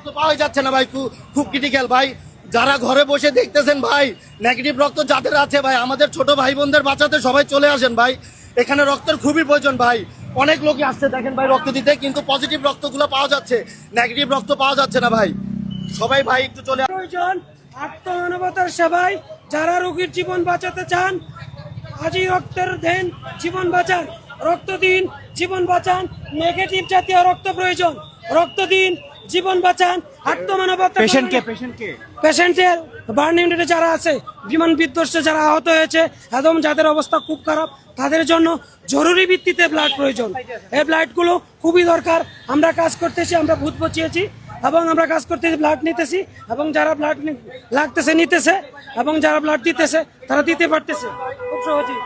রক্ত পাওয়া যাচ্ছে না ভাই, খুব ক্রিটিক্যাল ভাই। যারা ঘরে বসে দেখতেছেন ভাই নেগেটিভ রক্ত যাদের আছে ভাই, আমাদের ছোট ভাই বোনদের বাঁচাতে সবাই চলে আসেন ভাই। এখানে রক্তের খুবই প্রয়োজন ভাই। অনেক লোকই আসছে, দেখেন ভাই রক্ত দিতে, কিন্তু পজিটিভ রক্তগুলো পাওয়া যাচ্ছে। নেগেটিভ রক্ত পাওয়া যাচ্ছে না ভাই। সবাই ভাই একটু চলে প্রয়োজন আত্মমানবতার সেবায় যারা রোগীর জীবন বাঁচাতে চান, আজই রক্তের দেন, জীবন বাঁচান। রক্ত দিন, জীবন বাঁচান। নেগেটিভ জাতীয় রক্ত প্রয়োজন। রক্ত দিন জীবন বাঁচান আত্মমানবতা পেশেন্টকে পেশেন্টকে পেশেন্টের বার্ন ইউনিটে যারা আছে বিমান বিধ্বস্তে যারা আহত হয়েছে একদম যাদের অবস্থা খুব খারাপ তাদের জন্য জরুরি ভিত্তিতে ব্লাড প্রয়োজন। এই ব্লাডগুলো খুবই দরকার। আমরা কাজ করতেছি আমরা ভূত পচিয়েছি এবং আমরা কাজ করতেছি ব্লাড নিতেছি এবং যারা ব্লাড লাগতেছে নিতেছে এবং যারা ব্লাড দিতেছে তারা দিতে পারতেছে। খুব সহজেই।